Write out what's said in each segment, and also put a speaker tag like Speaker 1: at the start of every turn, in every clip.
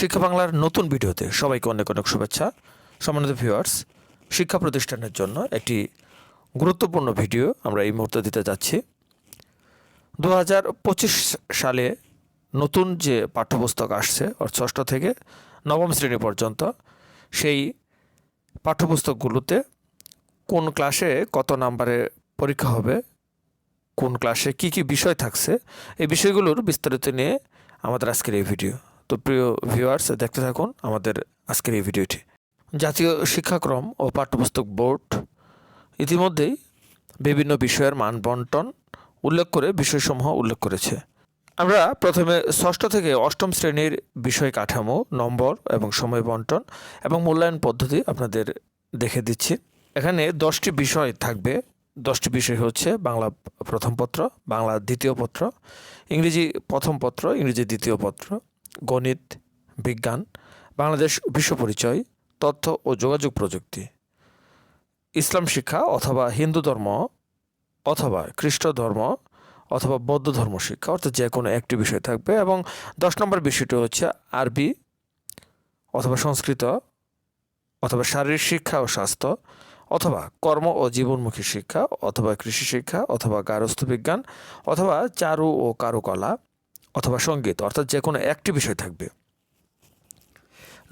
Speaker 1: শিক্ষা বাংলার নতুন ভিডিওতে সবাইকে অনেক অনেক শুভেচ্ছা। সম্মানিত ভিউয়ার্স শিক্ষা প্রতিষ্ঠানের জন্য একটি গুরুত্বপূর্ণ ভিডিও আমরা এই মুহূর্তে দিতে যাচ্ছি। দু হাজার পঁচিশ সালে নতুন যে পাঠ্যপুস্তক আসছে ষষ্ঠ থেকে নবম শ্রেণি পর্যন্ত, সেই পাঠ্যপুস্তকগুলোতে কোন ক্লাসে কত নাম্বারে পরীক্ষা হবে, কোন ক্লাসে কি কি বিষয় থাকছে, এই বিষয়গুলোর বিস্তারিত নিয়ে আমাদের আজকের এই ভিডিও। তো প্রিয় ভিউয়ার্স দেখতে থাকুন আমাদের আজকের এই ভিডিওটি। জাতীয় শিক্ষাক্রম ও পাঠ্যপুস্তক বোর্ড ইতিমধ্যেই বিভিন্ন বিষয়ের মান বন্টন উল্লেখ করে বিষয়সমূহ উল্লেখ করেছে। আমরা প্রথমে ষষ্ঠ থেকে অষ্টম শ্রেণির বিষয় কাঠামো, নম্বর এবং সময় বন্টন এবং মূল্যায়ন পদ্ধতি আপনাদের দেখে দিচ্ছি। এখানে দশটি বিষয় থাকবে। দশটি বিষয় হচ্ছে বাংলা প্রথম পত্র, বাংলা দ্বিতীয় পত্র, ইংরেজি প্রথম পত্র, ইংরেজি দ্বিতীয় পত্র। গণিত, বিজ্ঞান, বাংলাদেশ বিশ্ব পরিচয়, তথ্য ও যোগাযোগ প্রযুক্তি। ইসলাম শিক্ষা অথবা হিন্দু ধর্ম অথবা খ্রিস্ট ধর্ম অথবা বৌদ্ধ ধর্ম শিক্ষা, অর্থাৎ যে কোনো একটি বিষয় থাকবে এবং দশ নম্বর বিষয়টি হচ্ছে আরবি অথবা সংস্কৃত অথবা শারীরিক শিক্ষা ও স্বাস্থ্য অথবা কর্ম ও জীবনমুখী শিক্ষা অথবা কৃষি শিক্ষা অথবা গারস্থ বিজ্ঞান অথবা চারু ও কারুকলা। অথবা সংগীত, অর্থাৎ যে কোনো একটি বিষয় থাকবে।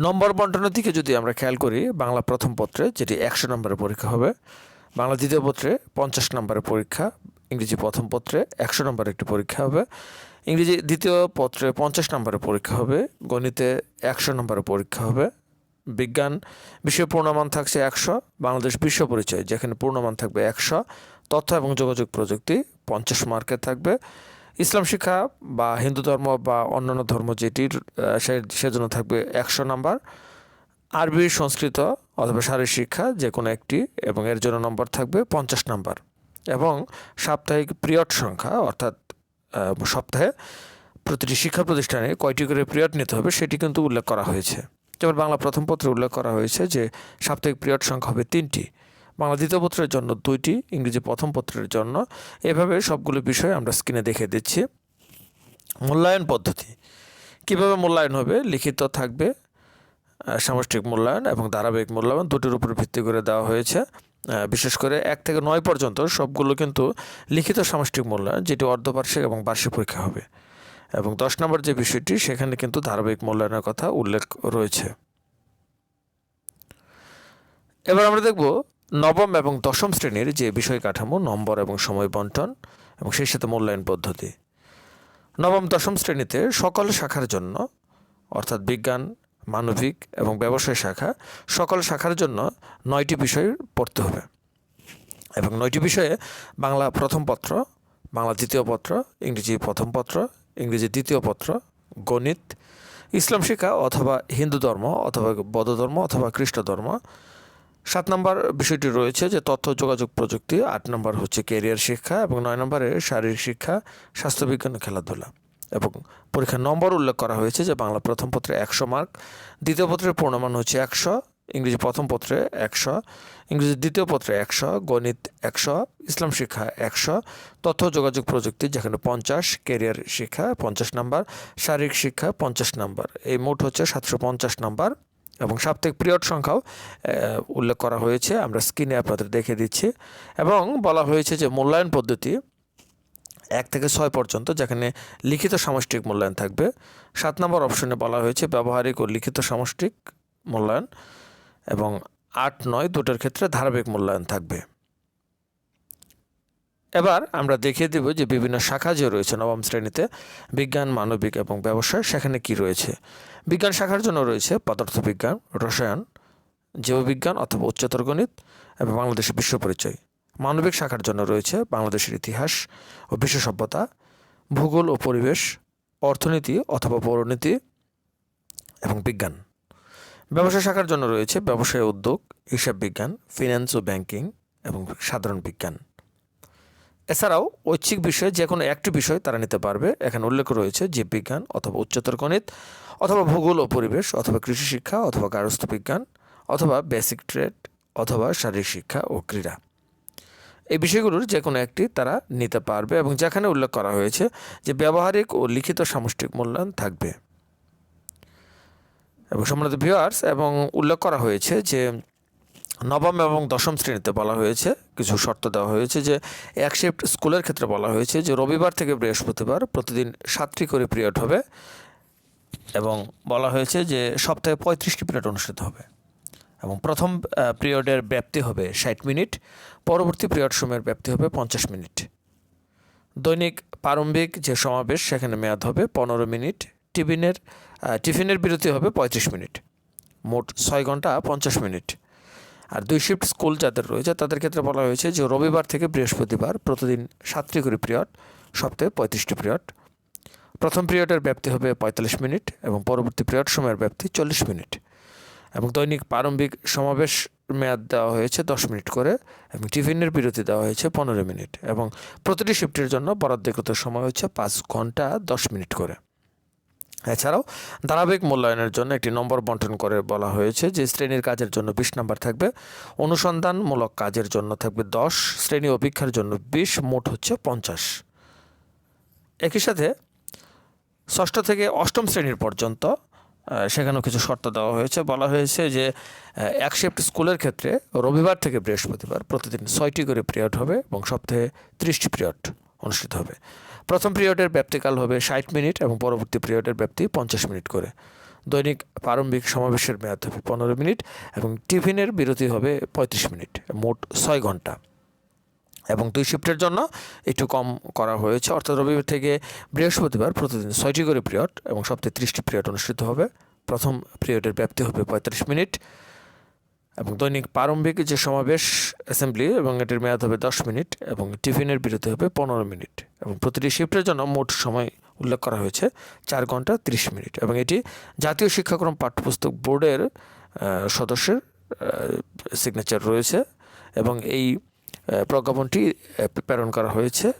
Speaker 1: নম্বর বন্টনের দিকে যদি আমরা খেয়াল করি, বাংলা প্রথম পত্রে, যেটি একশো নম্বরের পরীক্ষা হবে, বাংলা দ্বিতীয় পত্রে পঞ্চাশ নম্বরের পরীক্ষা, ইংরেজি প্রথম পত্রে একশো নম্বরের একটি পরীক্ষা হবে, ইংরেজি দ্বিতীয় পত্রে পঞ্চাশ নম্বরের পরীক্ষা হবে, গণিতে একশো নম্বরের পরীক্ষা হবে, বিজ্ঞান, বিষয়ে পূর্ণমান থাকছে একশো, বাংলাদেশ বিশ্ব পরিচয়, যেখানে পূর্ণমান থাকবে একশো, তথ্য এবং যোগাযোগ প্রযুক্তি পঞ্চাশ মার্কের থাকবে ইসলাম শিক্ষা বা হিন্দু ধর্ম বা অন্যান্য ধর্ম যেটির সেজন্য থাকবে একশো নাম্বার। আরবি, সংস্কৃত অথবা শারীরিক শিক্ষা যে কোনো একটি এবং এর জন্য নম্বর থাকবে পঞ্চাশ নাম্বার। এবং সাপ্তাহিক পিরিয়ড সংখ্যা অর্থাৎ সপ্তাহে প্রতিটি শিক্ষা প্রতিষ্ঠানে কয়টি করে পিরিয়ড নিতে হবে সেটি কিন্তু উল্লেখ করা হয়েছে। যেমন বাংলা প্রথম পত্রে উল্লেখ করা হয়েছে যে সাপ্তাহিক পিরিয়ড সংখ্যা হবে তিনটি। বাংলা দ্বিতীয় পত্রের জন্য দুইটি, ইংরেজি প্রথম পত্রের জন্য। এভাবে সবগুলো বিষয় আমরা স্ক্রিনে দেখে দিচ্ছি। মূল্যায়ন পদ্ধতি। কীভাবে মূল্যায়ন হবে? লিখিত থাকবে সামষ্টিক মূল্যায়ন এবং ধারাবাহিক মূল্যায়ন দুটির উপর ভিত্তি করে দেওয়া হয়েছে। বিশেষ করে এক থেকে নয় পর্যন্ত সবগুলো কিন্তু লিখিত সামষ্টিক মূল্যায়ন, যেটি অর্ধবার্ষিক এবং বার্ষিক পরীক্ষা হবে। এবং দশ নম্বর যে বিষয়টি, সেখানে কিন্তু ধারাবাহিক মূল্যায়নের কথা উল্লেখ রয়েছে। এবার আমরা দেখব নবম এবং দশম শ্রেণির যে বিষয় কাঠামো নম্বর এবং সময় বন্টন এবং সেই সাথে মূল্যায়ন পদ্ধতি। নবম, দশম শ্রেণীতে সকল শাখার জন্য, অর্থাৎ বিজ্ঞান, মানবিক এবং ব্যবসায় শাখা, সকল শাখার জন্য নয়টি বিষয় পড়তে হবে। এবং নয়টি বিষয়ে বাংলা প্রথম পত্র, বাংলা দ্বিতীয় পত্র, ইংরেজি প্রথম পত্র, ইংরেজি দ্বিতীয় পত্র, গণিত, ইসলাম শিক্ষা অথবা হিন্দু ধর্ম অথবা বৌদ্ধ ধর্ম অথবা খ্রিস্ট ধর্ম সাত নম্বর বিষয়টি রয়েছে যে তথ্য, যোগাযোগ প্রযুক্তি, আট নম্বর হচ্ছে ক্যারিয়ার শিক্ষা এবং নয় নম্বরে শারীরিক শিক্ষা, স্বাস্থ্যবিজ্ঞান খেলাধুলা এবং পরীক্ষার নম্বর উল্লেখ করা হয়েছে যে বাংলা প্রথম পত্রে একশো মার্ক, দ্বিতীয় পত্রের পূর্ণমান হচ্ছে একশো, ইংরেজি প্রথম পত্রে একশো, ইংরেজি দ্বিতীয় পত্রে একশো, গণিত একশো, ইসলাম শিক্ষা একশো, তথ্য, যোগাযোগ প্রযুক্তি যেখানে পঞ্চাশ কেরিয়ার শিক্ষা পঞ্চাশ নাম্বার, শারীরিক শিক্ষা পঞ্চাশ নাম্বার। এই মোট হচ্ছে সাতশো পঞ্চাশ নাম্বার। এবং সবথেকে পিরিয়ড সংখ্যাও উল্লেখ করা হয়েছে। আমরা স্ক্রিনে আপনাদের দেখে দিচ্ছি। এবং বলা হয়েছে যে মূল্যায়ন পদ্ধতি এক থেকে ছয় পর্যন্ত, যেখানে লিখিত সামষ্টিক মূল্যায়ন থাকবে। সাত নম্বর অপশনে বলা হয়েছে ব্যবহারিক ও লিখিত সামষ্টিক মূল্যায়ন এবং আট নয় দুটোর ক্ষেত্রে ধারাবাহিক মূল্যায়ন থাকবে। এবার আমরা দেখিয়ে দেব যে বিভিন্ন শাখা যে রয়েছে নবম শ্রেণীতে, বিজ্ঞান, মানবিক এবং ব্যবসায়, সেখানে কি রয়েছে? বিজ্ঞান শাখার জন্য রয়েছে পদার্থবিজ্ঞান, রসায়ন, জীববিজ্ঞান অথবা উচ্চতর গণিত এবং বাংলাদেশের বিশ্ব পরিচয়। মানবিক শাখার জন্য রয়েছে বাংলাদেশের ইতিহাস ও বিশ্ব সভ্যতা, ভূগোল ও পরিবেশ, অর্থনীতি অথবা পৌরনীতি এবং বিজ্ঞান। ব্যবসা শাখার জন্য রয়েছে ব্যবসায় উদ্যোগ, হিসাব বিজ্ঞান ফিন্যান্স ও ব্যাংকিং এবং সাধারণ বিজ্ঞান। এছাড়াও ঐচ্ছিক বিষয়ে যে কোনো একটি বিষয় তারা নিতে পারবে। এখানে উল্লেখ রয়েছে জীববিজ্ঞান অথবা উচ্চতর গণিত, অথবা ভূগোল ও পরিবেশ, অথবা কৃষি শিক্ষা, অথবা গার্হস্থ্য বিজ্ঞান, অথবা বেসিক ট্রেড অথবা শারীরিক শিক্ষা ও ক্রীড়া। এই বিষয়গুলোর যে কোনো একটি তারা নিতে পারবে এবং যেখানে উল্লেখ করা হয়েছে যে ব্যবহারিক ও লিখিত সামষ্টিক মূল্যায়ন থাকবে। এবং সম্মানিত ভিউয়ার্স এবং উল্লেখ করা হয়েছে যে নবম এবং দশম শ্রেণীতে বলা হয়েছে, কিছু শর্ত দেওয়া হয়েছে যে এক শিফট স্কুলের ক্ষেত্রে বলা হয়েছে যে রবিবার থেকে বৃহস্পতিবার প্রতিদিন সাতটি করে পিরিয়ড হবে এবং বলা হয়েছে যে সপ্তাহে পঁয়ত্রিশটি পিরিয়ড অনুষ্ঠিত হবে এবং প্রথম পিরিয়ডের ব্যাপ্তি হবে ষাট মিনিট, পরবর্তী পিরিয়ড সময়ের ব্যাপ্তি হবে পঞ্চাশ মিনিট। দৈনিক প্রারম্ভিক যে সমাবেশ, সেখানে মেয়াদ হবে পনেরো মিনিট, টিফিনের টিফিনের বিরতি হবে পঁয়ত্রিশ মিনিট। মোট ছয় ঘণ্টা পঞ্চাশ মিনিট। আর দুই শিফট স্কুল যাদের রয়েছে, তাদের ক্ষেত্রে বলা হয়েছে যে রবিবার থেকে বৃহস্পতিবার প্রতিদিন সাতটি করে পিরিয়ড সপ্তাহে পঁয়ত্রিশটি পিরিয়ড প্রথম পিরিয়ডের ব্যাপ্তি হবে পঁয়তাল্লিশ মিনিট এবং পরবর্তী পিরিয়ড সময়ের ব্যাপ্তি চল্লিশ মিনিট। এবং দৈনিক প্রারম্ভিক সমাবেশ মেয়াদ দেওয়া হয়েছে দশ মিনিট করে এবং টিফিনের বিরতি দেওয়া হয়েছে পনেরো মিনিট এবং প্রতিটি শিফটের জন্য বরাদ্দকৃত সময় হচ্ছে পাঁচ ঘণ্টা দশ মিনিট করে। এছাড়াও ধারাবাহিক মূল্যায়নের জন্য একটি নম্বর বন্টন করে বলা হয়েছে যে, শ্রেণির কাজের জন্য বিশ নম্বর থাকবে অনুসন্ধানমূলক কাজের জন্য থাকবে দশ, শ্রেণি অপেক্ষার জন্য বিশ, মোট হচ্ছে পঞ্চাশ। একই সাথে ষষ্ঠ থেকে অষ্টম শ্রেণির পর্যন্ত সেখানেও কিছু শর্ত দেওয়া হয়েছে। বলা হয়েছে যে এক শিফট স্কুলের ক্ষেত্রে রবিবার থেকে বৃহস্পতিবার প্রতিদিন ছয়টি করে পিরিয়ড হবে এবং সপ্তাহে ত্রিশটি পিরিয়ড অনুষ্ঠিত হবে। প্রথম পিরিয়ডের ব্যাপ্তিকাল হবে ষাট মিনিট এবং পরবর্তী পিরিয়ডের ব্যাপ্তি পঞ্চাশ মিনিট করে। দৈনিক প্রারম্ভিক সমাবেশের মেয়াদ হবে পনেরো মিনিট এবং টিফিনের বিরতি হবে পঁয়ত্রিশ মিনিট, মোট ছয় ঘণ্টা। এবং দুই শিফটের জন্য একটু কম করা হয়েছে। অর্থাৎ রবিবার থেকে বৃহস্পতিবার প্রতিদিন ছয়টি করে পিরিয়ড এবং সপ্তাহে ত্রিশটি পিরিয়ড অনুষ্ঠিত হবে। প্রথম পিরিয়ডের ব্যাপ্তি হবে পঁয়তাল্লিশ মিনিট। এবং দৈনিক প্রারম্ভিক যে সমাবেশ অ্যাসেম্বলি এবং এটির মেয়াদ হবে দশ মিনিট এবং টিফিনের বিরতি হবে পনেরো মিনিট এবং প্রতিটি শিফটের জন্য মোট সময় উল্লেখ করা হয়েছে চার ঘণ্টা তিরিশ মিনিট এবং এটি জাতীয় শিক্ষাক্রম পাঠ্যপুস্তক বোর্ডের সদস্যের সিগনেচার রয়েছে এবং এই প্রজ্ঞাপনটি প্রেরণ করা হয়েছে।